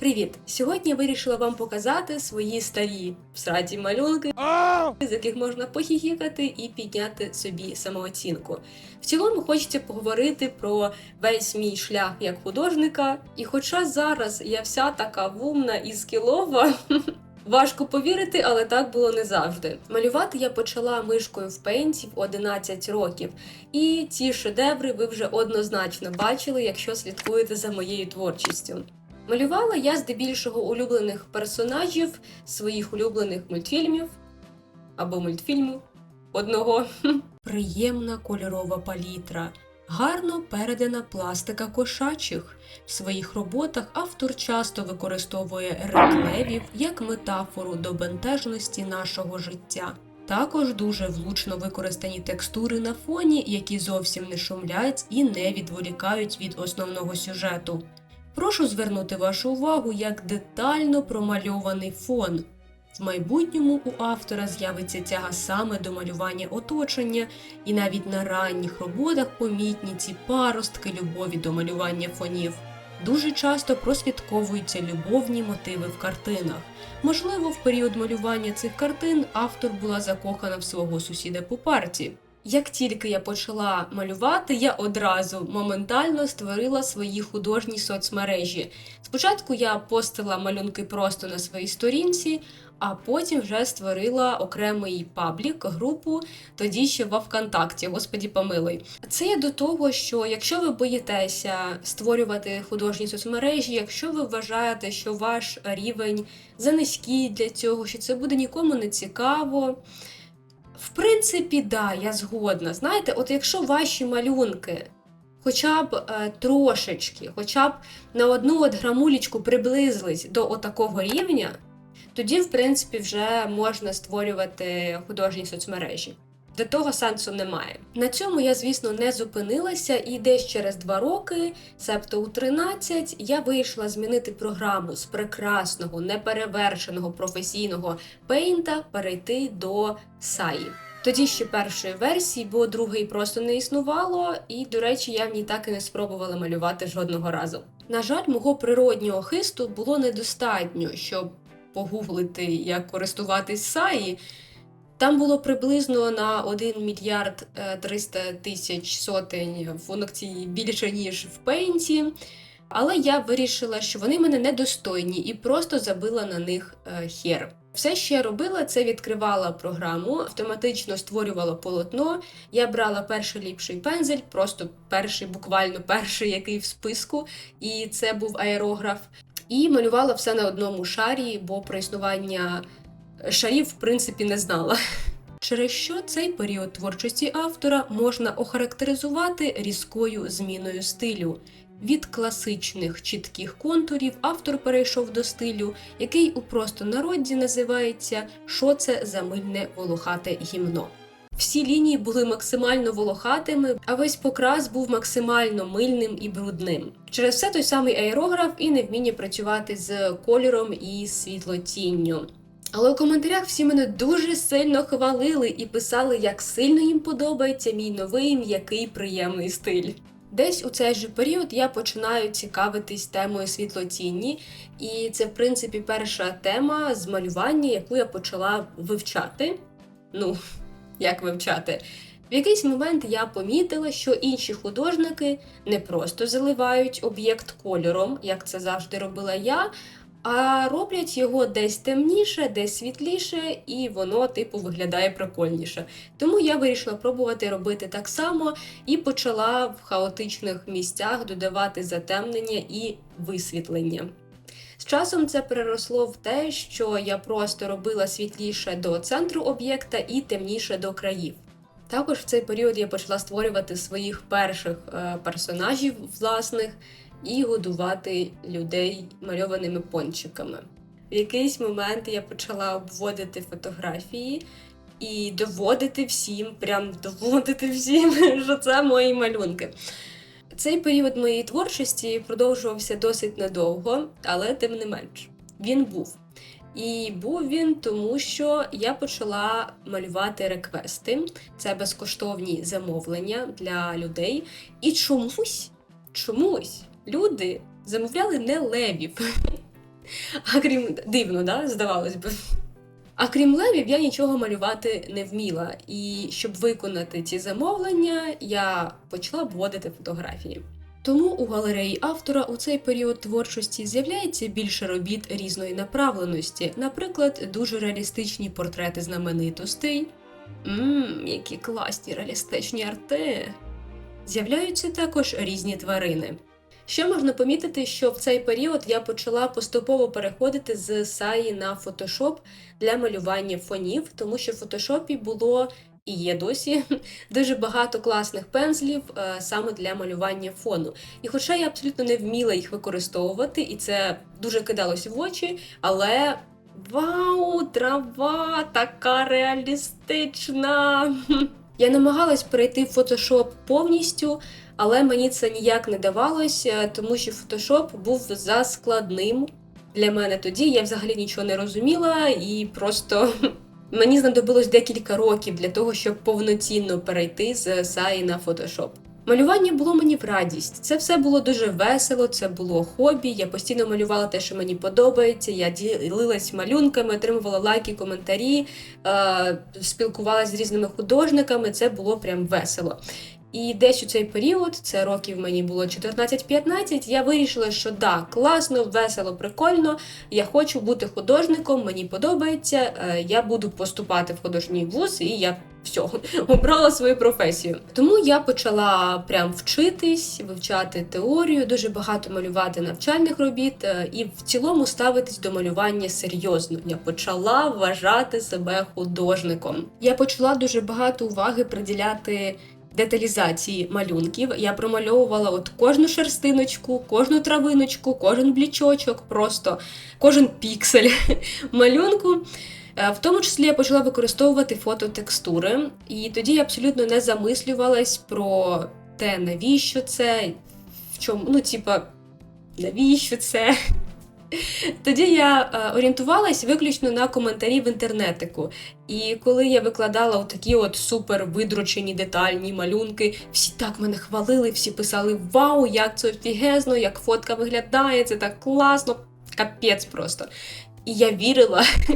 Привіт! Сьогодні я вирішила вам показати свої старі всраті малюнки, з яких можна похіхікати і підняти собі самооцінку. В цілому хочеться поговорити про весь мій шлях як художника. І хоча зараз я вся така вумна і скілова. Важко повірити, але так було не завжди. Малювати я почала мишкою в пейнті в 11 років, і ці шедеври ви вже однозначно бачили, якщо слідкуєте за моєю творчістю. Малювала я здебільшого улюблених персонажів своїх улюблених мультфільмів або мультфільму одного. Приємна кольорова палітра, гарно передана пластика кошачих. В своїх роботах автор часто використовує реклевів як метафору до бентежності нашого життя. Також дуже влучно використані текстури на фоні, які зовсім не шумлять і не відволікають від основного сюжету. Прошу звернути вашу увагу, як детально промальований фон. В майбутньому у автора з'явиться тяга саме до малювання оточення, і навіть на ранніх роботах помітні ці паростки любові до малювання фонів. Дуже часто прослідковуються любовні мотиви в картинах. Можливо, в період малювання цих картин автор була закохана в свого сусіда по парті. Як тільки я почала малювати, я одразу моментально створила свої художні соцмережі. Спочатку я постила малюнки просто на своїй сторінці, а потім вже створила окремий паблік, групу, тоді ще во ВКонтакті, господі помилуй. Це я до того, що якщо ви боїтеся створювати художні соцмережі, якщо ви вважаєте, що ваш рівень занизький для цього, що це буде нікому не цікаво. В принципі, да, я згодна. Знаєте, от якщо ваші малюнки хоча б е, трошечки, хоча б на одну от грамулечку приблизились до отакого рівня, тоді, в принципі, вже можна створювати художні соцмережі. До того сенсу немає. На цьому я, звісно, не зупинилася, і десь через два роки, себто у 13, я вирішила змінити програму з прекрасного, неперевершеного професійного пейнта перейти до Саї. Тоді ще першої версії, бо другої просто не існувало, і, до речі, я в ній так і не спробувала малювати жодного разу. На жаль, мого природнього хисту було недостатньо, щоб погуглити, як користуватись Саї. Там було приблизно на 1 мільярд е, 300 тисяч сотень функцій більше, ніж в пейнті. Але я вирішила, що вони мене недостойні і просто забила на них е, хер. Все, що я робила, це відкривала програму, автоматично створювала полотно. Я брала перший ліпший пензель, просто перший, буквально перший, який в списку, і це був аерограф. І малювала все на одному шарі, бо про існування шарів, в принципі, не знала. Через що цей період творчості автора можна охарактеризувати різкою зміною стилю. Від класичних чітких контурів автор перейшов до стилю, який у простонароді називається Що це за мильне волохате гімно. Всі лінії були максимально волохатими, а весь покрас був максимально мильним і брудним. Через все той самий аерограф і невміння працювати з кольором і світлотінню. Але у коментарях всі мене дуже сильно хвалили і писали, як сильно їм подобається мій новий м'який приємний стиль. Десь у цей же період я починаю цікавитись темою світлотінні, і це, в принципі, перша тема з малювання, яку я почала вивчати. Ну, як вивчати? В якийсь момент я помітила, що інші художники не просто заливають об'єкт кольором, як це завжди робила я, а роблять його десь темніше, десь світліше, і воно, типу, виглядає прикольніше. Тому я вирішила пробувати робити так само і почала в хаотичних місцях додавати затемнення і висвітлення. З часом це переросло в те, що я просто робила світліше до центру об'єкта і темніше до країв. Також в цей період я почала створювати своїх перших е, персонажів власних і годувати людей мальованими пончиками. В якийсь момент я почала обводити фотографії і доводити всім, прям доводити всім, що це мої малюнки. Цей період моєї творчості продовжувався досить недовго, але тим не менш він був. І був він тому, що я почала малювати реквести. Це безкоштовні замовлення для людей. І чомусь, чомусь люди замовляли не левів. А крім дивно, да? здавалось би. А крім левів, я нічого малювати не вміла. І щоб виконати ці замовлення, я почала обводити фотографії. Тому у галереї автора у цей період творчості з'являється більше робіт різної направленості, наприклад, дуже реалістичні портрети знаменитостей. Ммм, які класні реалістичні арти. З'являються також різні тварини. Ще можна помітити, що в цей період я почала поступово переходити з саї на фотошоп для малювання фонів, тому що в фотошопі було і є досі дуже багато класних пензлів е, саме для малювання фону. І хоча я абсолютно не вміла їх використовувати, і це дуже кидалось в очі, але. Вау, трава така реалістична! Я намагалась перейти в фотошоп повністю, але мені це ніяк не давалося, тому що фотошоп був заскладним для мене тоді. Я взагалі нічого не розуміла і просто мені знадобилось декілька років для того, щоб повноцінно перейти з саї на фотошоп. Малювання було мені в радість. Це все було дуже весело, це було хобі. Я постійно малювала те, що мені подобається. Я ділилась малюнками, отримувала лайки, коментарі, е- спілкувалася з різними художниками. Це було прям весело. І десь у цей період, це років мені було 14-15, я вирішила, що да, класно, весело, прикольно. Я хочу бути художником, мені подобається. е, Я буду поступати в художній вуз, і я все, обрала свою професію. Тому я почала прям вчитись, вивчати теорію, дуже багато малювати навчальних робіт е, і в цілому ставитись до малювання серйозно. Я почала вважати себе художником. Я почала дуже багато уваги приділяти деталізації малюнків. Я промальовувала от кожну шерстиночку, кожну травиночку, кожен блічочок, просто кожен піксель малюнку. Е, В тому числі я почала використовувати фототекстури, і тоді я абсолютно не замислювалась про те, навіщо це, в чому, ну, типа, навіщо це. Тоді я е, орієнтувалась виключно на коментарі в інтернетику. І коли я викладала такі от супер видручені детальні малюнки, всі так мене хвалили, всі писали Вау, як це офігезно, як фотка виглядає, це так класно, капець просто. І я вірила,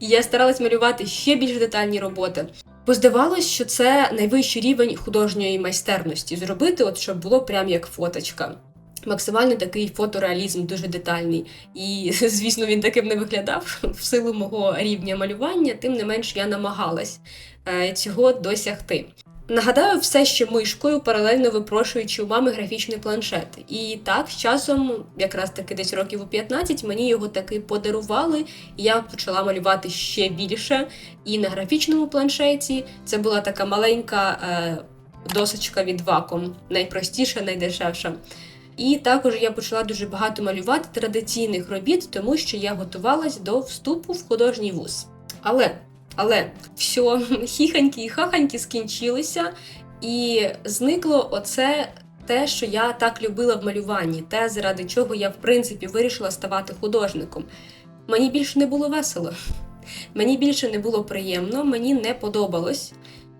і я старалась малювати ще більш детальні роботи. Бо здавалось, що це найвищий рівень художньої майстерності зробити, от щоб було прям як фоточка. Максимально такий фотореалізм дуже детальний. І, звісно, він таким не виглядав в силу мого рівня малювання, тим не менш я намагалась е, цього досягти. Нагадаю, все ще мишкою, паралельно випрошуючи у мами графічний планшет. І так, з часом, якраз таки десь років у 15, мені його таки подарували, і я почала малювати ще більше. І на графічному планшеті це була така маленька е, досочка від вакуум, найпростіша, найдешевша. І також я почала дуже багато малювати традиційних робіт, тому що я готувалась до вступу в художній вуз. Але, але все, хіханьки і хаханьки скінчилися, і зникло оце те, що я так любила в малюванні, те, заради чого я в принципі вирішила ставати художником. Мені більше не було весело, мені більше не було приємно, мені не подобалось.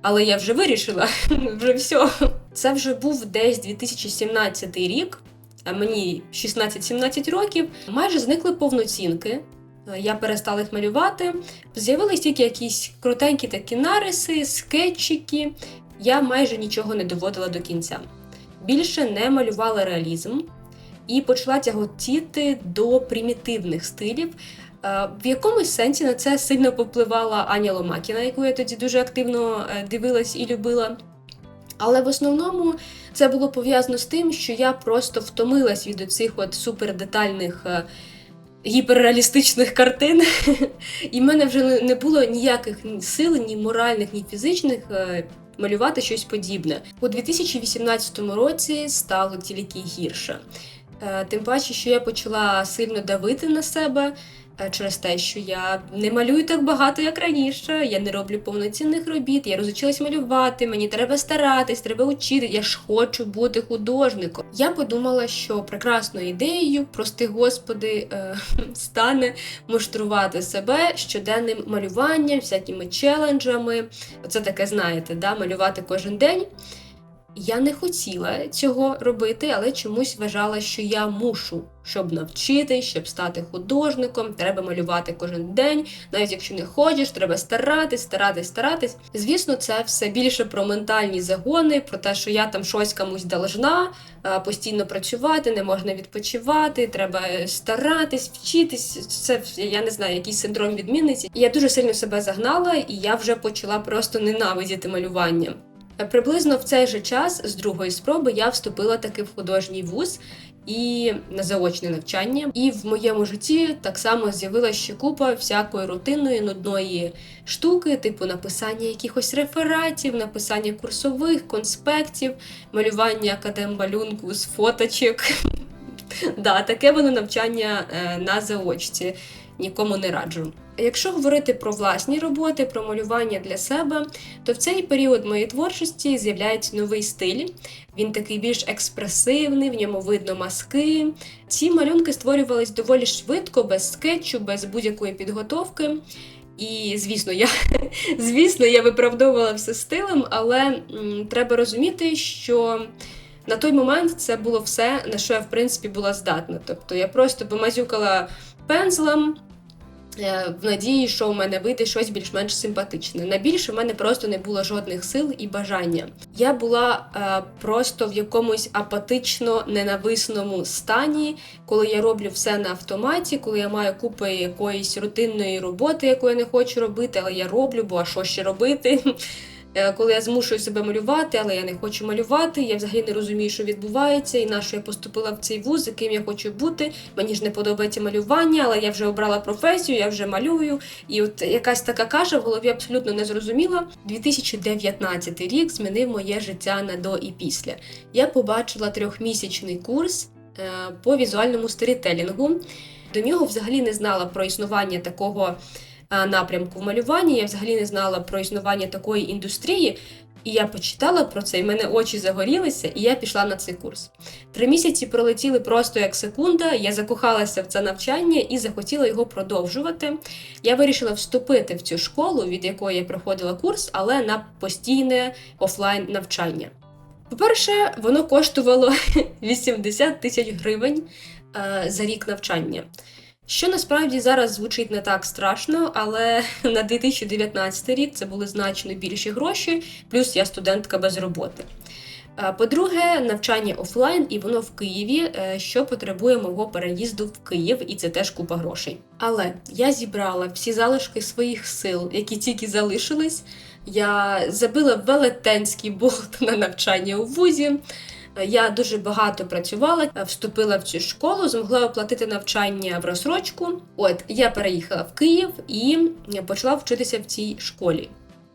Але я вже вирішила, вже все. Це вже був десь 2017 рік, мені 16-17 років. Майже зникли повноцінки. Я перестала їх малювати. З'явились тільки якісь крутенькі такі нариси, скетчики. Я майже нічого не доводила до кінця. Більше не малювала реалізм і почала тяготіти до примітивних стилів. Е, В якомусь сенсі на це сильно попливала Аня Ломакіна, яку я тоді дуже активно е, дивилась і любила. Але в основному це було пов'язано з тим, що я просто втомилась від оцих от супердетальних е, гіперреалістичних картин. І в мене вже не- було ніяких сил, ні моральних, ні фізичних. е, Малювати щось подібне у 2018 році стало тільки гірше. Е, Тим паче, що я почала сильно давити на себе через те, що я не малюю так багато, як раніше. Я не роблю повноцінних робіт, я розучилась малювати, мені треба старатись, треба вчити. Я ж хочу бути художником. Я подумала, що прекрасною ідеєю, прости господи, е, стане муштрувати себе щоденним малюванням, всякими челенджами. Оце таке, знаєте, да, малювати кожен день. Я не хотіла цього робити, але чомусь вважала, що я мушу, щоб навчитись, щоб стати художником, треба малювати кожен день. Навіть якщо не хочеш, треба старатись, старатись, старатись. Звісно, це все більше про ментальні загони, про те, що я там щось комусь должна, постійно працювати, не можна відпочивати, треба старатись, вчитись. Це я не знаю, якийсь синдром відмінниці. Я дуже сильно себе загнала, і я вже почала просто ненавидіти малювання. Приблизно в цей же час, з другої спроби, я вступила таки в художній вуз і на заочне навчання. І в моєму житті так само з'явилася ще купа всякої рутинної, нудної штуки, типу написання якихось рефератів, написання курсових, конспектів, малювання академбалюнку з фоточок. Да, таке воно навчання е, на заочці. Нікому не раджу. Якщо говорити про власні роботи, про малювання для себе, то в цей період моєї творчості з'являється новий стиль. Він такий більш експресивний, в ньому видно маски. Ці малюнки створювались доволі швидко, без скетчу, без будь-якої підготовки. І, звісно, я звісно, я виправдовувала все стилем, але м, треба розуміти, що на той момент це було все, на що я в принципі була здатна. Тобто я просто помазюкала пензлем. Е, В надії, що у мене вийде щось більш-менш симпатичне. На більше в мене просто не було жодних сил і бажання. Я була е, просто в якомусь апатично ненависному стані, коли я роблю все на автоматі, коли я маю купи якоїсь рутинної роботи, яку я не хочу робити, але я роблю, бо а що ще робити? Е, Коли я змушую себе малювати, але я не хочу малювати, я взагалі не розумію, що відбувається, і на що я поступила в цей вуз, яким я хочу бути. Мені ж не подобається малювання, але я вже обрала професію, я вже малюю. І от якась така каша в голові абсолютно не зрозуміла. 2019 рік змінив моє життя на до і після. Я побачила трьохмісячний курс е, по візуальному сторітелінгу. До нього взагалі не знала про існування такого напрямку в малюванні. Я взагалі не знала про існування такої індустрії. І я почитала про це, і мене очі загорілися, і я пішла на цей курс. Три місяці пролетіли просто як секунда. Я закохалася в це навчання і захотіла його продовжувати. Я вирішила вступити в цю школу, від якої я проходила курс, але на постійне офлайн навчання. По-перше, воно коштувало 80 тисяч гривень е, за рік навчання. Що насправді зараз звучить не так страшно, але на 2019 рік це були значно більші гроші, плюс я студентка без роботи. Е, По-друге, навчання офлайн, і воно в Києві, е, що потребує мого переїзду в Київ, і це теж купа грошей. Але я зібрала всі залишки своїх сил, які тільки залишились. Я забила велетенський болт на навчання у вузі. Я дуже багато працювала, вступила в цю школу, змогла оплатити навчання в розсрочку. От я переїхала в Київ і почала вчитися в цій школі.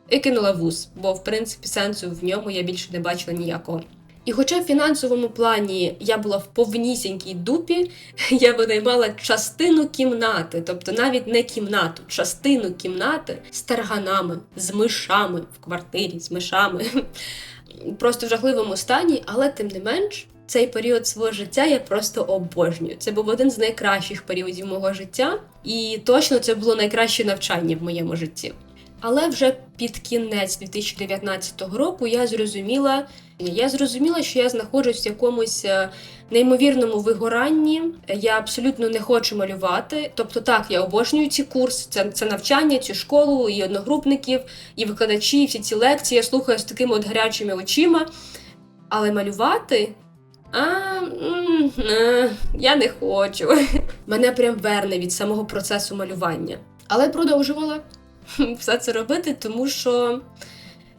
І кинула вуз, бо в принципі сенсу в ньому я більше не бачила ніякого. І хоча в фінансовому плані я була в повнісінькій дупі, я винаймала частину кімнати, тобто навіть не кімнату, частину кімнати з тарганами, з мишами в квартирі, з мишами. Просто в жахливому стані, але тим не менш, цей період свого життя я просто обожнюю. Це був один з найкращих періодів мого життя, і точно це було найкраще навчання в моєму житті. Але вже під кінець 2019 року я зрозуміла, я зрозуміла, що я знаходжусь в якомусь е, неймовірному вигоранні. Я абсолютно не хочу малювати. Тобто, так, я обожнюю ці курси, це, це навчання, цю школу, і одногрупників, і викладачі, і всі ці лекції я слухаю з такими от гарячими очима. Але малювати. А, м, е, я не хочу. Мене прям верне від самого процесу малювання. Але продовжувала все це робити, тому що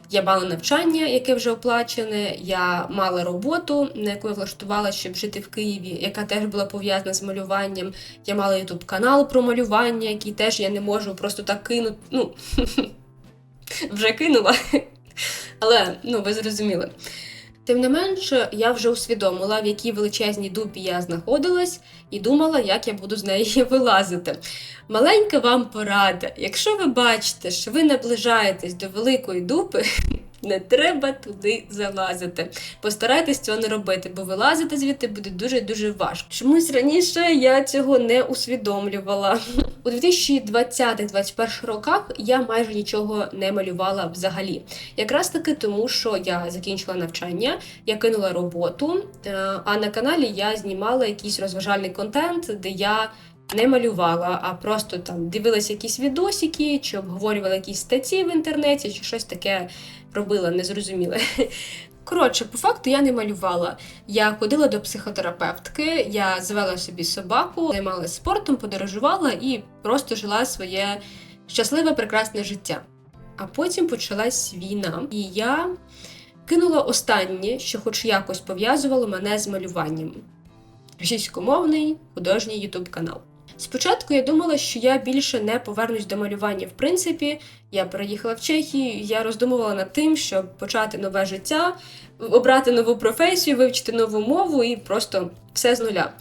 я мала навчання, яке вже оплачене, я мала роботу, на яку я влаштувала, щоб жити в Києві, яка теж була пов'язана з малюванням. Я мала ютуб канал про малювання, який теж я не можу просто так кинути. Ну, вже кинула. Але ну, ви зрозуміли. Тим не менш, я вже усвідомила, в якій величезній дупі я знаходилась, і думала, як я буду з неї вилазити. Маленька вам порада. Якщо ви бачите, що ви наближаєтесь до великої дупи, Не треба туди залазити. Постарайтесь цього не робити, бо вилазити звідти буде дуже дуже важко. Чомусь раніше я цього не усвідомлювала. У 2020-2021 роках я майже нічого не малювала взагалі. Якраз таки тому, що я закінчила навчання, я кинула роботу, е, а на каналі я знімала якийсь розважальний контент, де я не малювала, а просто там дивилася якісь відосики, чи обговорювала якісь статті в інтернеті, чи щось таке робила, незрозуміле. Коротше, по факту я не малювала. Я ходила до психотерапевтки, я звела собі собаку, займалася спортом, подорожувала і просто жила своє щасливе, прекрасне життя. А потім почалась війна, і я кинула останнє, що хоч якось пов'язувало мене з малюванням російськомовний художній ютуб канал. Спочатку я думала, що я більше не повернусь до малювання. В принципі, я переїхала в Чехію, я роздумувала над тим, щоб почати нове життя, обрати нову професію, вивчити нову мову і просто все з нуля.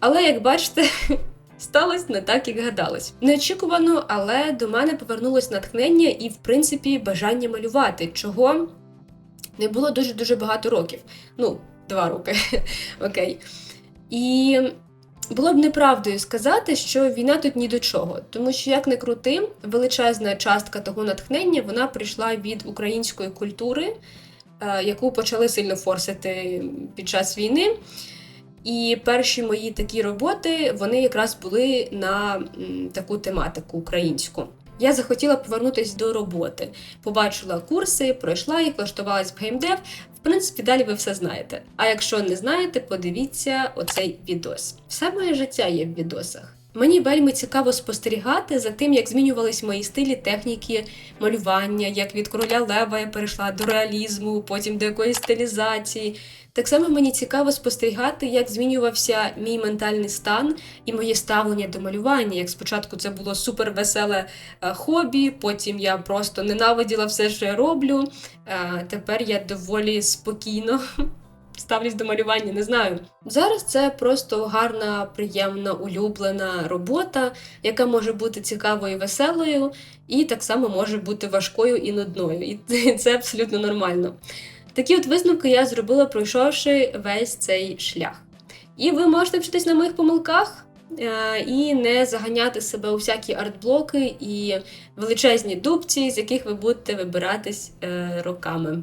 Але як бачите, сталося не так, як гадалось. Неочікувано, але до мене повернулось натхнення і, в принципі, бажання малювати, чого не було дуже дуже багато років. Ну, два роки. Окей. І було б неправдою сказати, що війна тут ні до чого, тому що як не крути, величезна частка того натхнення вона прийшла від української культури, е, яку почали сильно форсити під час війни. І перші мої такі роботи вони якраз були на таку тематику українську. Я захотіла повернутися до роботи. Побачила курси, пройшла їх, влаштувалась в геймдев. В принципі, далі ви все знаєте. А якщо не знаєте, подивіться оцей відос. Все моє життя є в відосах. Мені вельми цікаво спостерігати за тим, як змінювались мої стилі техніки малювання, як від короля Лева я перейшла до реалізму, потім до якоїсь стилізації. Так само мені цікаво спостерігати, як змінювався мій ментальний стан і моє ставлення до малювання. Як спочатку це було супер веселе е, хобі, потім я просто ненавиділа все, що я роблю. Е, Тепер я доволі спокійно ставлюсь до малювання, не знаю. Зараз це просто гарна, приємна, улюблена робота, яка може бути цікавою і веселою, і так само може бути важкою і нудною. І це абсолютно нормально. Такі от висновки я зробила, пройшовши весь цей шлях. І ви можете вчитись на моїх помилках е, і не заганяти себе у всякі артблоки і величезні дубці, з яких ви будете вибиратись е, роками.